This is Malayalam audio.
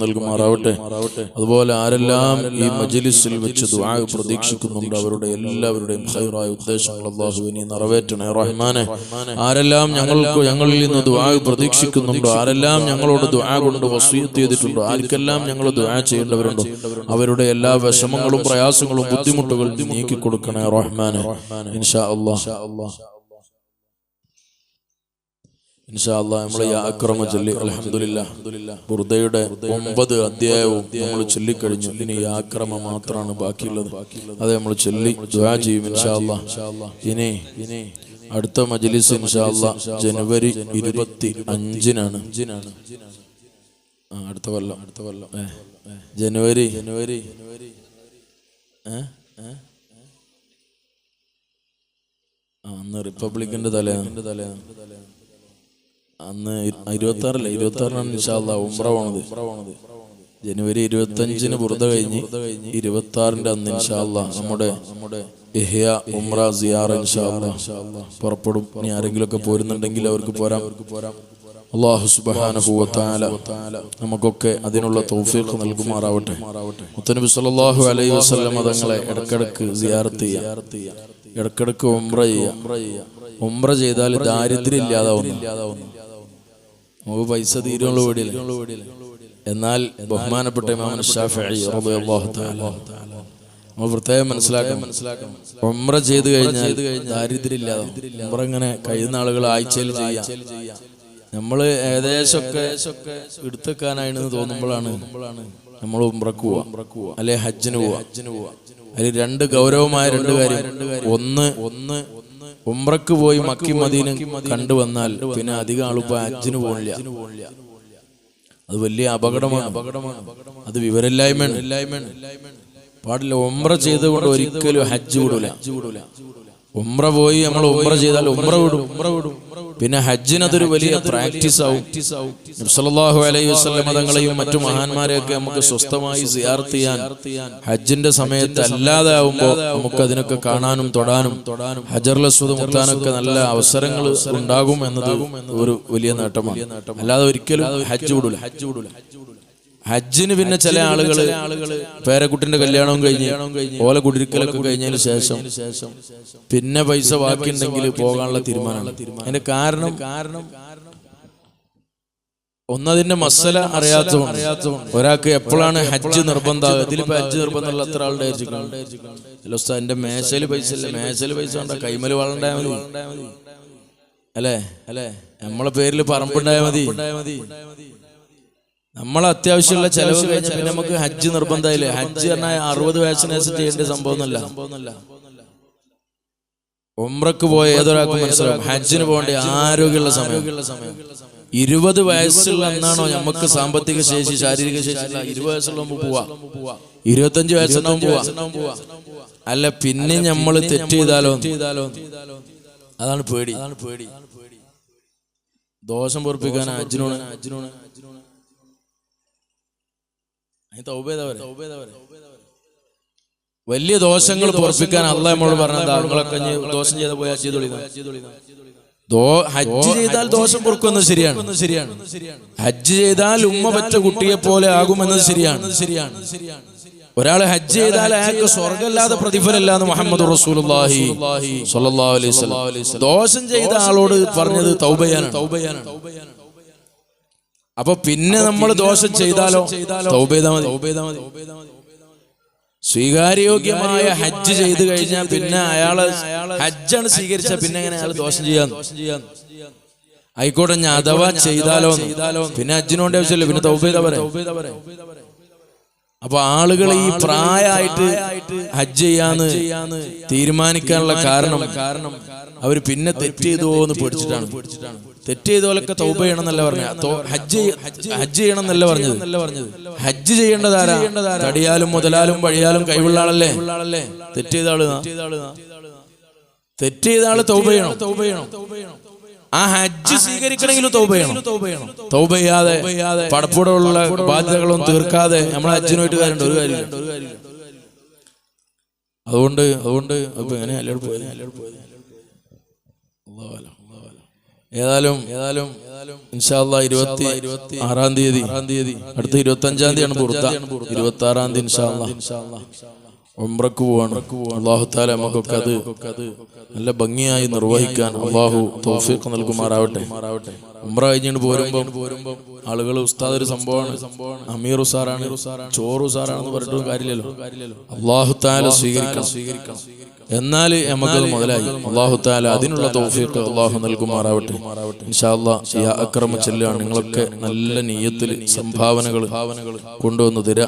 നൽകുമാറാവട്ടെ. അതുപോലെ ആരെല്ലാം ഈ മജലിസിൽ വെച്ച് ദുആ പ്രതീക്ഷിക്കുന്നുണ്ട് അവരുടെ എല്ലാവരുടെയും ഹൈറായ ഉദ്ദേശങ്ങൾ അള്ളാഹു ഇനി നിറവേറ്റണേ. റഹ്മാനെ ആരെല്ലാം ഞങ്ങൾക്ക് ഞങ്ങളിൽ നിന്ന് ദുആ പ്രതീക്ഷിക്കുന്നുണ്ടോ ആരെല്ലാം ഞങ്ങളോട് ദുആ കൊണ്ട് വസീയത്ത് ചെയ്തിട്ടുണ്ടോ ആർക്കെല്ലാം ഞങ്ങൾ ദുആ ചെയ്യേണ്ടവരുണ്ടോ അവരുടെ എല്ലാ വിഷമങ്ങളും പ്രയാസങ്ങളും ബുദ്ധിമുട്ടുകളും നീക്കി കൊടുക്കണേ റഹ്മാനെ. ഇൻഷാ അല്ലാഹ് ഇൻഷാ അല്ലാഹ് നമ്മൾ ഈ അക്രമ ചൊല്ലി. അൽഹംദുലില്ലാ. ബുർദയുടെ ഒമ്പത് അധ്യായവും നമ്മൾ ചൊല്ലിക്കഴിഞ്ഞു. ഇനി ഈ ആക്രമ മാത്രമാണ് ബാക്കിയുള്ളത്. അത് നമ്മൾ ചൊല്ലി ദുആ ചെയ്യും ഇൻഷാ അല്ലാഹ് ഇനി ഇനി അടുത്ത മജ്ലിസ് ഇൻഷാ അല്ലാഹ് ജനുവരി ഇരുപത്തി അഞ്ചിനാണ് അടുത്ത കൊല്ലം. അടുത്ത കൊല്ലം. ഏ. ജനുവരി. ജനുവരി. ഏ ഏ. ആ, അന്ന് റിപ്പബ്ലിക്കിന്റെ തലയാണ്. തലേന്ന് അന്ന് ഇരുപത്തി ആറല്ല ഇരുപത്തി ആറിനാണ് നിഷാല്ല ഉംറ പോണത്. ജനുവരി ഇരുപത്തി അഞ്ചിന് ബുറുത കഴിഞ്ഞ് ഇരുപത്തി ആറിന്റെ അന്ന് ഇൻഷാല്ല നമ്മുടെ ഇഹ്യ ഉംറ ഇൻഷാല്ല പുറപ്പെടും. ഇനി ആരെങ്കിലും ഒക്കെ പോരുന്നുണ്ടെങ്കിൽ അവർക്ക് പോരാം. നമുക്കൊക്കെ അതിനുള്ള തൗഫീഖ് നൽകുമാറാവട്ടെ. മുത്തനബി സല്ലല്ലാഹു അലൈഹി വസല്ലം അതങ്ങളെ ഇടക്കിടക്ക് ഇടക്കിടക്ക് ഉംറ ചെയ്യുക ഉംറ ചെയ്താൽ ദാരിദ്ര്യം ഇല്ലാതാവുന്നു. നമുക്ക് പൈസ തീരുള്ള വീടില്ല എന്നാൽ ബഹുമാനപ്പെട്ട ഇമാം തആല നമ്മൾ പ്രത്യേകം മനസ്സിലാക്കണം. മനസ്സിലാക്കണം ഉംറ ചെയ്ത് കഴിഞ്ഞാൽ ദാരിദ്ര്യമില്ലാതെ ഉംറ ഇങ്ങനെ കഴിയുന്ന ആളുകൾ ആഴ്ചയിൽ ചെയ്യാം. നമ്മൾ ഏകദേശമൊക്കെ എടുത്തേക്കാനാണെന്ന് തോന്നുമ്പോഴാണ് നമ്മൾ ഉംറക്ക് പോവാ അല്ലെ ഹജ്ജിന് ഹജ്ജിന് പോവാ അതിൽ രണ്ട് ഗൗരവമായ രണ്ട് കാര്യം. ഒന്ന് ഒന്ന് ഉംറക്ക് പോയി മക്കി മദീനം കണ്ടുവന്നാൽ പിന്നെ അധികം ആളിപ്പോ അജിന് പോകില്ല അത് വലിയ അപകടമാണ്. അപകടമാണ്. അത് വിവരമില്ലായ്മയാണ്. പാടില്ല ഉംറ ചെയ്തുകൊണ്ട് ഒരിക്കലും ഹജ്ജ് വിടൂല. ഉംറ പോയി നമ്മൾ ഉംറ ചെയ്താൽ ഉംറ വിടും. ഉംറ വിടും. പിന്നെ ഹജ്ജിന് അതൊരു വലിയ പ്രാക്ടീസ് ആവും. സല്ലല്ലാഹു അലൈഹി വസല്ലം മതങ്ങളെയും മറ്റു മഹാന്മാരെയൊക്കെ നമുക്ക് സ്വസ്ഥമായി സിയാർത്ത് ചെയ്യാൻ. ഹജ്ജിന്റെ സമയത്ത് അല്ലാതെ ആവുമ്പോൾ നമുക്ക് അതിനൊക്കെ കാണാനും തൊടാനും ഹജർലസ്വദ് മുത്താനൊക്കെ നല്ല അവസരങ്ങൾ ഉണ്ടാകും എന്നത് ഒരു വലിയ നേട്ടമാണ്. അല്ലാതെ ഒരിക്കലും ഹജ്ജ് വിടൂല. ഹജ്ജ് വിടൂല. ഹജ്ജിന് പിന്നെ ചില ആളുകൾ പേരക്കുട്ടിന്റെ കല്യാണവും കഴിഞ്ഞ് ഓല കുടിരിക്കലൊക്കെ കഴിഞ്ഞതിന് ശേഷം പിന്നെ പൈസ ബാക്കിയുണ്ടെങ്കിൽ പോകാനുള്ള തീരുമാനമാണ്. അതിന്റെ കാരണം കാരണം ഒന്നതിന്റെ മസല അറിയാത്തതുകൊണ്ട് ഒരാൾക്ക് എപ്പോഴാണ് ഹജ്ജ് നിർബന്ധമാകുക ഇതിലിപ്പോ ഹജ്ജ് നിർബന്ധമുള്ള എത്ര ആളുടെ അല്ല എന്റെ മേശയിൽ പൈസ ഇല്ല? മേശയിൽ പൈസ ഉണ്ടോ? കൈമൽ വളണ്ടായ മതി. അല്ലേ? അല്ലേ? നമ്മളെ പേരിൽ പറമ്പുണ്ടായ മതി. നമ്മൾ അത്യാവശ്യമുള്ള ചെലവ് കഴിഞ്ഞാൽ പിന്നെ നമുക്ക് ഹജ്ജ് നിർബന്ധമായില്ലേ? ഹജ്ജ് പറഞ്ഞാൽ അറുപത് വാക്സിനേഷൻ ചെയ്യേണ്ട സംഭവമൊന്നുമല്ല. ഒമ്രക്ക് പോയ ഏതൊരാൾക്ക് മനസ്സിലാവും. ഹജ്ജിന് പോകേണ്ട ആരോഗ്യമുള്ള സമയം. ഇരുപത് വയസ്സുള്ള എന്നാണോ നമുക്ക് സാമ്പത്തിക ശേഷി ശാരീരിക ശേഷി? ഇരുപത് വയസ്സുള്ള പോവാ. ഇരുപത്തഞ്ച് വയസ്സുണ്ടാവും പോവാ. അല്ല പിന്നെ നമ്മൾ തെറ്റ് ചെയ്താലോ? അതാണ് പേടി. അതാണ് പേടി. ദോഷം പൊറപ്പിക്കാൻ ചെയ്താ പോരെ. വലിയ ദോഷങ്ങൾ പൊറപ്പിക്കാൻ അല്ല നമ്മളോട് പറഞ്ഞത് നിങ്ങളൊക്കെ ദോഷം ചെയ്ത പോയാൽ ഹജ്ജ് ചെയ്താൽ ദോഷം പൊറുക്കുന്നത് ശരിയാണ്. ശരിയാണ്. ഹജ്ജ് ചെയ്താൽ ഉമ്മ പറ്റ കുട്ടിയെ പോലെ ആകുമെന്നത് ശരിയാണ്. ശരിയാണ് ശരിയാണ്. ഒരാൾ ഹജ്ജ് ചെയ്താൽ അയാൾക്ക് സ്വർഗമല്ലാതെ പ്രതിഫലമില്ല എന്ന് മുഹമ്മദ് റസൂലുള്ളാഹി സ്വല്ലല്ലാഹു അലൈഹി വസല്ലം. ദോഷം ചെയ്ത ആളോട് പറഞ്ഞത് തൗബയാണ്. തൗബയാണ്. തൗബയാനാണ് അപ്പൊ പിന്നെ നമ്മൾ ദോഷം ചെയ്താലോ? സ്വീകാര്യോഗ്യമായ ഹജ്ജ് ചെയ്തു കഴിഞ്ഞാൽ പിന്നെ അയാൾ ഹജ്ജാണ് സ്വീകരിച്ച പിന്നെ എങ്ങനെ അയാൾ ദോഷം ചെയ്യാൻ ആയിക്കോട്ടെ ഞാൻ അഥവാ ചെയ്താലോ പിന്നെ അജ്ജിനോണ്ട് ആവശ്യമില്ല പിന്നെ തൗബേദ ചെയ്താ പറയാം. അപ്പൊ ആളുകൾ ഈ പ്രായമായിട്ട് ഹജ്ജ് ചെയ്യാന്ന് തീരുമാനിക്കാനുള്ള കാരണം കാരണം അവർ പിന്നെ തെറ്റ് ചെയ്തോന്ന് എന്ന് പേടിച്ചിട്ടാണ്. തെറ്റ് ചെയ്തോലൊക്കെ തൗബ ചെയ്യണം എന്നല്ല പറഞ്ഞ ഹജ്ജ് ഹജ്ജ് ചെയ്യണം എന്നല്ല പറഞ്ഞത്. ഹജ്ജ് ചെയ്യേണ്ടതാരാ? തടിയാലും മുതലാലും വഴിയാലും കൈവുള്ള ആളല്ലേ? തെറ്റ് ചെയ്ത ആൾ തെറ്റ് ചെയ്ത ആൾ തൗബ ചെയ്യണം തൗബ ചെയ്യണം ആ ഹജ്ജ് സ്വീകരിക്കണമെങ്കിലും തൗബ ചെയ്യണം തൗബ ചെയ്യാതെ പടപ്പുടമുള്ള ബാധ്യതകളൊന്നും തീർക്കാതെ നമ്മളെ ഹജ്ജിനായിട്ട് കാര്യമുണ്ട്. ഒരു കാര്യമില്ല. അതുകൊണ്ട് അതുകൊണ്ട് അപ്പൊ എങ്ങനെ അല്ലോട് പോയത് അല്ലോട് പോയത്. ഏതായാലും ഏതായാലും ഇൻഷാല്ല ഇരുപത്തി ഇരുപത്തി ആറാം തീയതി ആറാം തീയതി അടുത്ത ഇരുപത്തി അഞ്ചാം തീയതിയാണ് ബുർദ ഇരുപത്തി ആറാം തീയതി ഇൻഷാല്ല ഉംറക്ക് പോവാണ്. അള്ളാഹു താല നമുക്കൊക്കെ അത് നല്ല ഭംഗിയായി നിർവഹിക്കാൻ അള്ളാഹു തൗഫീഖ് നൽകുമാറാവട്ടെ. ഉംറ കഴിഞ്ഞിട്ട് പോരുമ്പോ പോരുമ്പോ ആളുകൾ ഉസ്താദ് ഒരു സംഭവമാണ്. അമീർ ഉസാറാണ് ചോറ് ഉസാറാണെന്ന് പറഞ്ഞിട്ടും കാര്യമില്ലല്ലോ. അള്ളാഹു താല സ്വീകരിക്കണം. സ്വീകരിക്കണം എന്നാൽ നമുക്കത് മുതലായി അള്ളാഹു താല അതിനുള്ള തൗഫീഖ് അള്ളാഹു നൽകുമാറാവട്ടെ. അക്രമ ചെല്ലാണ് നിങ്ങളൊക്കെ നല്ല നീയത്തിൽ സംഭാവനകൾ കൊണ്ടുവന്ന് തരാ.